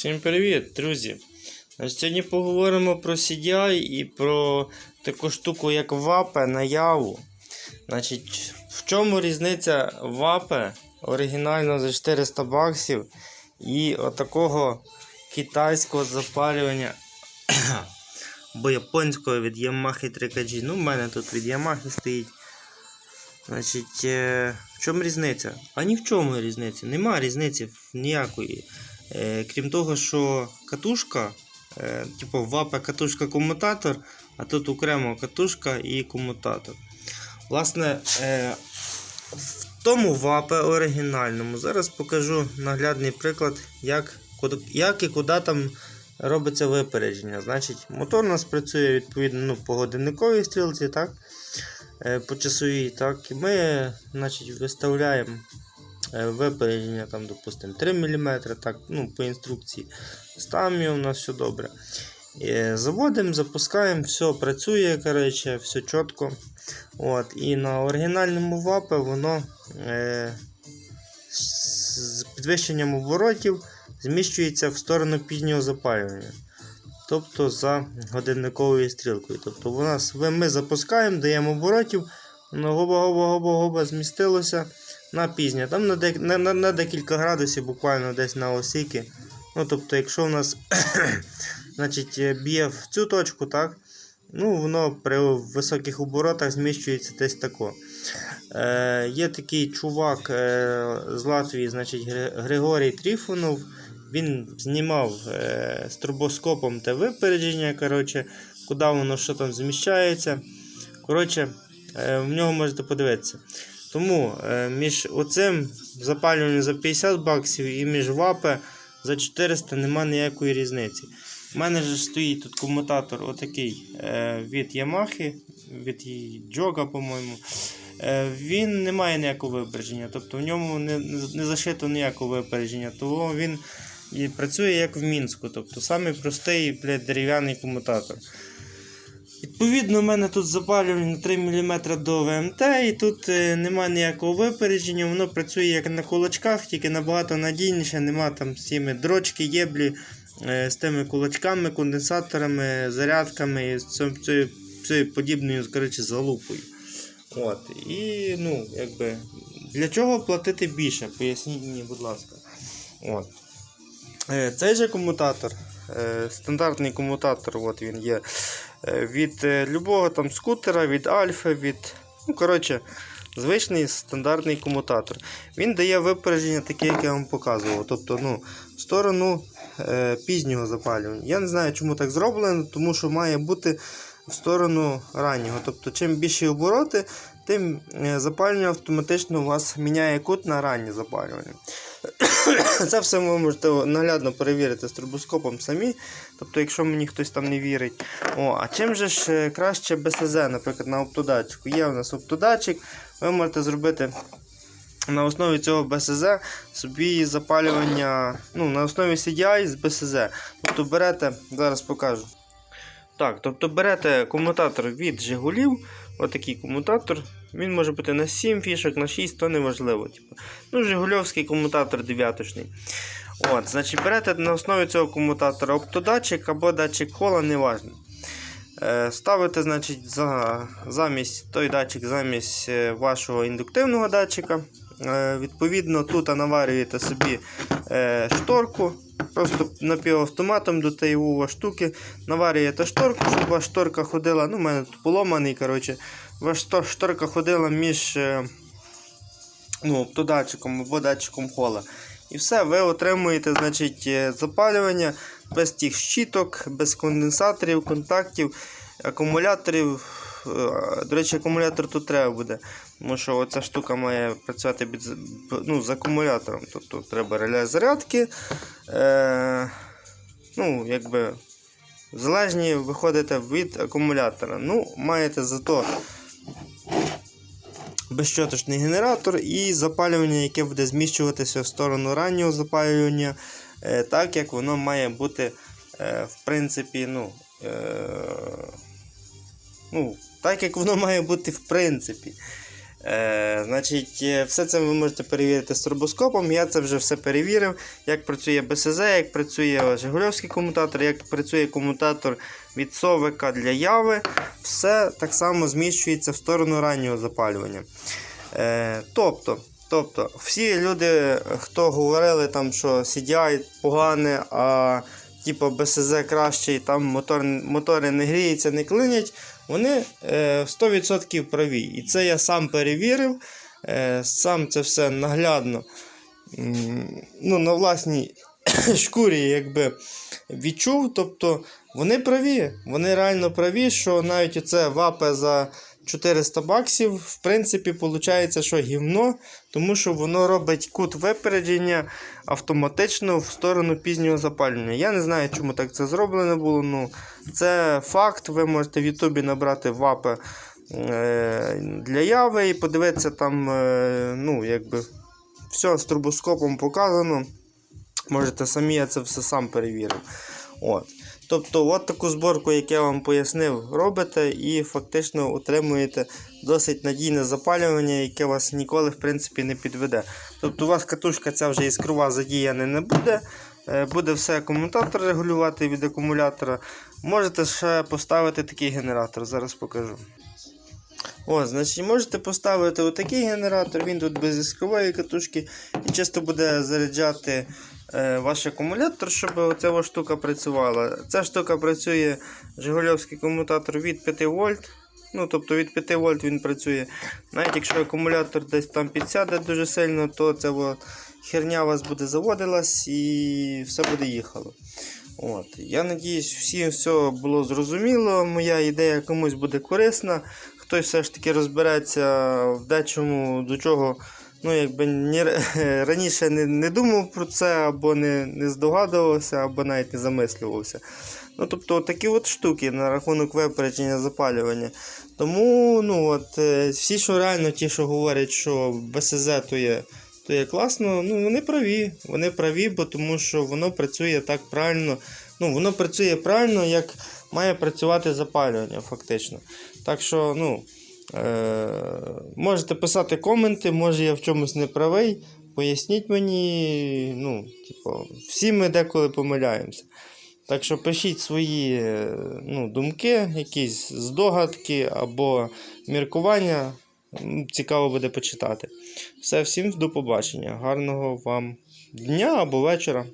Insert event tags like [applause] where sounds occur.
Всім привіт, друзі! Сьогодні поговоримо про CDI і про таку штуку, як вапе наяву. Значить, в чому різниця вапе оригінально за 400 баксів і отакого китайського запалювання [coughs] або японського від Yamaha 3KG. Ну, в мене тут від Yamaha стоїть. Значить, е, в чому різниця? А ні в чому різниці. Нема різниці ніякої. Е, крім того, що катушка, е, типу вапа катушка комутатор, а тут окремо катушка і комутатор. Власне, е, в тому вапе оригінальному зараз покажу наглядний приклад, як, як і куди там робиться випередження. Значить, мотор у нас працює відповідно ну, по годинниковій стрілці, так? По часовій, так. І ми значить, виставляємо випередження, там, допустимо, 3 мм, так, ну, по інструкції. Ставимо у нас все добре. Е, Заводимо, запускаємо, все працює, коротше, все чітко. От, і на оригінальному вапе воно е, з підвищенням оборотів зміщується в сторону пізнього запалювання. Тобто за годинниковою стрілкою. Тобто у нас, ми запускаємо, даємо оборотів, воно гоба-гоба-гоба-гоба змістилося на пізнє. Там на, дек- на, на, на декілька градусів, буквально десь на осіки. Ну, тобто, якщо у нас [coughs] значить, е, б'є в цю точку, так, ну, воно при високих оборотах зміщується десь тако. Е, є такий чувак е, з Латвії, значить, Гри- Григорій Тріфонов. Він знімав е, з трубоскопом те випередження, коротше, куди воно що там зміщається. Коротше, е, в нього можете подивитися. Тому е, між оцим запалюванням за 50 баксів і між вапе за 400 нема ніякої різниці. У мене ж стоїть тут комутатор отакий е, від Yamaha, від Джога, по-моєму. Е, він не має ніякого випередження, тобто в ньому не, не зашито ніякого випередження, тому він і працює як в Мінську, тобто самий простий блядь, дерев'яний комутатор. Відповідно, у мене тут запалювання 3 мм до ВМТ, і тут е, немає ніякого випередження, воно працює як на кулачках, тільки набагато надійніше, нема там цими дрочки, єблі, е, з тими кулачками, конденсаторами, зарядками і з цією, цією подібною коротше, залупою. От, і ну, якби, для чого платити більше? Поясніть мені, будь ласка. От. Е, Цей же комутатор, стандартний комутатор, от він є від е, любого там скутера, від альфа, від. Ну, коротше, звичний стандартний комутатор. Він дає випередження таке, як я вам показував. Тобто, ну, в сторону е, пізнього запалювання. Я не знаю, чому так зроблено, тому що має бути в сторону раннього. Тобто, чим більші обороти, тим е, запалювання автоматично у вас міняє кут на раннє запалювання. [coughs] Це все ви можете наглядно перевірити з трубоскопом самі. Тобто, якщо мені хтось там не вірить. О, а чим же ж е, краще БСЗ, наприклад, на оптодатчику? Є у нас оптодатчик, ви можете зробити на основі цього БСЗ собі запалювання ну, на основі CDI з БСЗ. Тобто берете, зараз покажу. Так, тобто берете комутатор від Жигулів, отакий комутатор. Він може бути на 7 фішок, на 6, то неважливо. Типу. Ну, Жигульовський комутатор 9 От, значить, берете на основі цього комутатора оптодатчик або датчик кола, неважно. Е, ставите, значить, за, замість той датчик замість е, вашого індуктивного датчика. Е, відповідно, тут наварюєте собі е, шторку. Просто напівавтоматом до тієї штуки наварюєте шторку, щоб ваша шторка ходила. Ну, у мене тут поломаний, коротше, ваша шторка ходила між е, ну, оптодатчиком або датчиком хола. І все, ви отримуєте значить, запалювання без тих щіток, без конденсаторів, контактів, акумуляторів. Е, До речі, акумулятор тут треба буде, тому що оця штука має працювати під, ну, з акумулятором. Тобто треба реля зарядки. Е, ну, якби, залежні виходите від акумулятора. Ну, маєте зато безщоточний генератор і запалювання, яке буде зміщуватися в сторону раннього запалювання, е, так як воно має бути, е, в принципі, ну, е, ну, так як воно має бути в принципі. Е, значить, е, все це ви можете перевірити з турбоскопом. Я це вже все перевірив, як працює БСЗ, як працює Жигульовський комутатор, як працює комутатор від Совика для яви. Все так само зміщується в сторону раннього запалювання. Е, тобто, тобто, всі люди, хто говорили, там, що CDI погане, а типу БСЗ кращий, там мотор, мотори не гріються, не клинять, вони е, 100% праві. І це я сам перевірив, е, сам це все наглядно ну, на власній [coughs] шкурі якби, відчув. Тобто вони праві. Вони реально праві, що навіть оце вапе за 400 баксів, в принципі, виходить, що гівно, тому що воно робить кут випередження автоматично в сторону пізнього запалювання. Я не знаю, чому так це зроблено було. Ну, це факт. Ви можете в Ютубі набрати вапе е, для яви і подивитися там, е, ну, якби все з турбоскопом показано. Можете самі, я це все сам перевірив. От. Тобто, от таку зборку, як я вам пояснив, робите і фактично отримуєте досить надійне запалювання, яке вас ніколи в принципі не підведе. Тобто, у вас катушка ця вже іскрова задіяна не буде. Е, Буде все акумулятор регулювати від акумулятора. Можете ще поставити такий генератор, зараз покажу. О, значить, можете поставити отакий генератор, він тут без іскрової катушки і чисто буде заряджати ваш акумулятор, щоб оця штука працювала. Ця штука працює Жигульовський комутатор від 5 вольт. Ну, тобто від 5 вольт він працює. Навіть якщо акумулятор десь там підсяде дуже сильно, то ця херня у вас буде заводилась і все буде їхало. От. Я надіюсь, всім все було зрозуміло. Моя ідея комусь буде корисна. Хтось все ж таки розбереться в дечому, до чого ну, якби ні, раніше не, не думав про це, або не, не здогадувався, або навіть не замислювався. Ну, тобто такі от штуки на рахунок випередження запалювання. Тому ну, от, е, всі, що реально ті, що говорять, що БСЗ то є, то є класно, ну вони праві. Вони праві, бо тому що воно працює так правильно. Ну, воно працює правильно, як має працювати запалювання, фактично. Так що, ну, е- можете писати коменти, може я в чомусь не правий. Поясніть мені, ну, типу, всі ми деколи помиляємося. Так що пишіть свої е, ну, думки, якісь здогадки або міркування. Цікаво буде почитати. Все, всім до побачення. Гарного вам дня або вечора.